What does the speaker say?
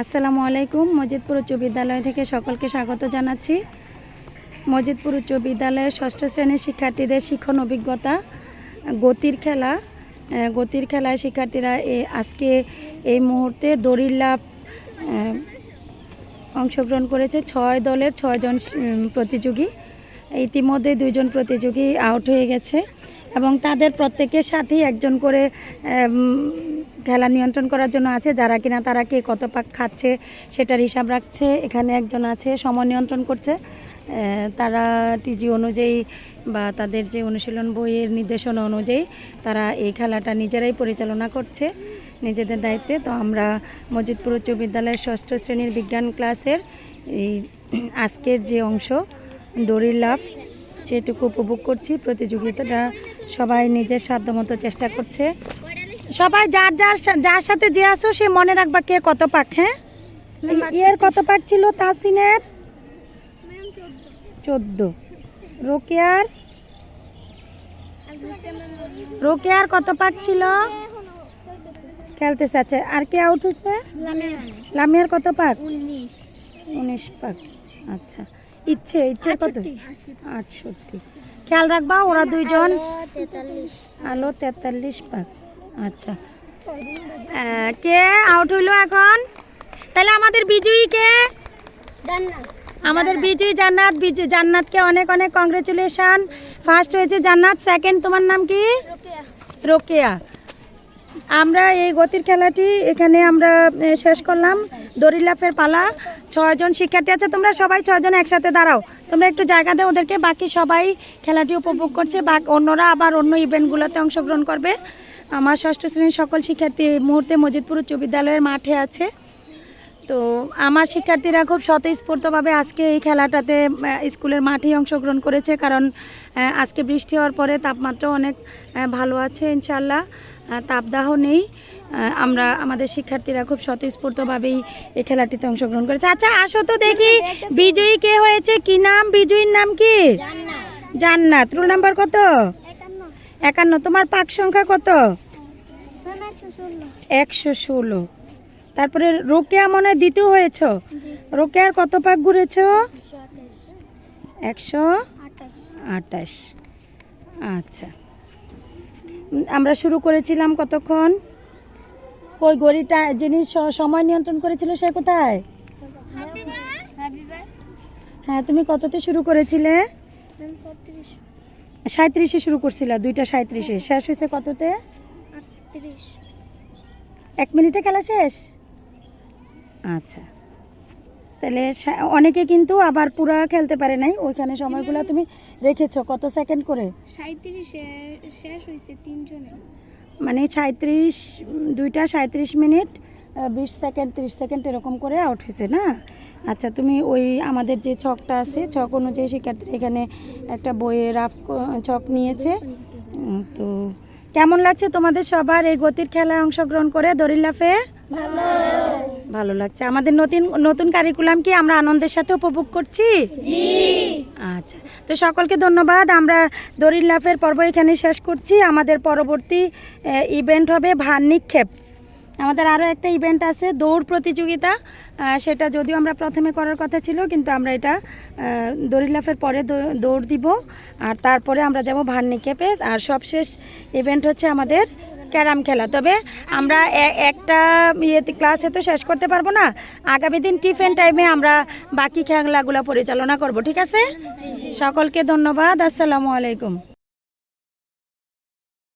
আসসালামু আলাইকুম। মজিদপুর উচ্চ বিদ্যালয় থেকে সকলকে স্বাগত জানাচ্ছি। মজিদপুর উচ্চ বিদ্যালয়ের ষষ্ঠ শ্রেণির শিক্ষার্থীদের শিক্ষণ অভিজ্ঞতা, গতির খেলা গতির খেলায় শিক্ষার্থীরা আজকে এই মুহূর্তে দড়ির লাভ অংশগ্রহণ করেছে ছয় দলের ছয়জন প্রতিযোগী। ইতিমধ্যে দুইজন প্রতিযোগী আউট হয়ে গেছে। এবং তাদের প্রত্যেকের সাথেই একজন করে খেলা নিয়ন্ত্রণ করার জন্য আছে। যারা কিনা তারা কে কত পাক খাচ্ছে সেটার হিসাব রাখছে। এখানে একজন আছে সময় নিয়ন্ত্রণ করছে। তারা টিজি অনুযায়ী বা তাদের যে অনুশীলন বইয়ের নির্দেশনা অনুযায়ী তারা এই খেলাটা নিজেরাই পরিচালনা করছে নিজেদের দায়িত্বে। তো আমরা মজিদপুর উচ্চ বিদ্যালয়ের ষষ্ঠ শ্রেণির বিজ্ঞান ক্লাসের এই আজকের যে অংশ, দড়ির লাভ সেটুকু উপভোগ করছি প্রতিযোগিতাটা সবাই নিজের সাধ্যমতো চেষ্টা করছে। সবাই যার যার যার সাথে যে আসো সে মনে রাখবা কে কত পাক হ্যাঁ? এর কত পাক ছিল? তাসিনের? চোদ্দ। রোকেয়ার? রোকেয়ার কত পাক ছিল? খেলতে চাচ্ছে আর কে আউট হয়েছে? লামিয়ার কত পাক? উনিশ পাক। আচ্ছা। ইচ্ছে ইচ্ছে কত আটষট্টি খেয়াল রাখবা ওরা দুইজন আলো তেতাল্লিশ। পাক। আচ্ছা। কে আউট হইল এখন? তাহলে আমাদের বিজয়ী কে? আমাদের বিজয়ী জান্নাত বিজয় জান্নাতকে অনেক অনেক কংগ্রেচুলেশন ফার্স্ট হয়েছে জান্নাত সেকেন্ড তোমার নাম কি? রোকেয়া। আমরা এই গতির খেলাটি এখানে আমরা শেষ করলাম। দড়িলাফের পালা। ছয়জন শিক্ষার্থী আছে, তোমরা সবাই ছয়জন একসাথে দাঁড়াও। তোমরা একটু জায়গা দাও ওদেরকে, বাকি সবাই খেলাটি উপভোগ করছে। বা, অন্যরা আবার অন্য ইভেন্টগুলোতে অংশগ্রহণ করবে। আমার ষষ্ঠ শ্রেণির সকল শিক্ষার্থী এই মুহূর্তে মজিদপুর উচ্চ বিদ্যালয়ের মাঠে আছে। তো আমার শিক্ষার্থীরা খুব স্বতঃস্ফূর্তভাবে আজকে এই খেলাটাতে স্কুলের মাঠেই অংশগ্রহণ করেছে। কারণ আজকে বৃষ্টি হওয়ার পরে তাপমাত্রা অনেক ভালো আছে ইনশাল্লাহ তাপদাহ নেই। আমরা আমাদের শিক্ষার্থীরা খুব স্বতঃস্ফূর্তভাবেই এই খেলাটিতে অংশগ্রহণ করেছে। আচ্ছা আসো তো দেখি বিজয়ী কে হয়েছে? কি নাম? বিজয়ীর নাম কি? জান্নাত। রোল নাম্বার কত? একান্ন। তোমার পাক সংখ্যা কত? একশো ষোলো। তারপরে রোকেয়া মনে হয় দ্বিতীয় হয়েছ? রোকেয়ার কত পাক ঘুরেছ? একশো আটাশ আচ্ছা। আমরা শুরু করেছিলাম কতক্ষণ? ওই গড়িটা যিনি সময় নিয়ন্ত্রণ করেছিল সে কোথায়? হ্যাঁ তুমি কততে শুরু করেছিলে? সাঁত্রিশে শুরু করছিলা দুইটা সাঁত্রিশে শেষ হয়েছে কততে? এক মিনিটে খেলা শেষ? আচ্ছা। তাহলে অনেকে কিন্তু আবার পুরা খেলতে পারে নাই ওইখানে সময়গুলো তুমি রেখেছো কত সেকেন্ড করে? সাঁত্রিশে শেষ হয়েছে তিনজনে। মানে সাঁত্রিশ দুইটা সাঁত্রিশ মিনিট বিশ সেকেন্ড ত্রিশ সেকেন্ড এরকম করে আউট হয়েছে না? আচ্ছা তুমি ওই আমাদের যে ছকটা আছে ছক অনুযায়ী শিক্ষার্থী এখানে একটা বইয়ে রাফ ছক নিয়েছে। তো কেমন লাগছে তোমাদের সবার এই গতির খেলায় অংশগ্রহণ করে? দরিল্লাফে ভালো। লাগছে। আমাদের নতুন নতুন কারিকুলাম কি আমরা আনন্দের সাথে উপভোগ করছি? আচ্ছা তো সকলকে ধন্যবাদ। আমরা দড়ির লাফের পর্ব এখানে শেষ করছি। আমাদের পরবর্তী ইভেন্ট হবে ভার নিক্ষেপ। আমাদের আরও একটা ইভেন্ট আছে দৌড় প্রতিযোগিতা। সেটা যদিও আমরা প্রথমে করার কথা ছিল কিন্তু আমরা এটা দড়ির লাফের পরে দৌড় দিব। আর তারপরে আমরা যাব ভার নিক্ষেপে। আর সবশেষ ইভেন্ট হচ্ছে আমাদের ক্যারাম খেলা। তবে আমরা একটা ইয়েতে ক্লাসে তো শেষ করতে পারব না। আগামী দিন টিফিন টাইমে আমরা বাকি খেলাগুলো পরিচালনা করব, ঠিক আছে? সকলকে ধন্যবাদ, আসসালামু আলাইকুম।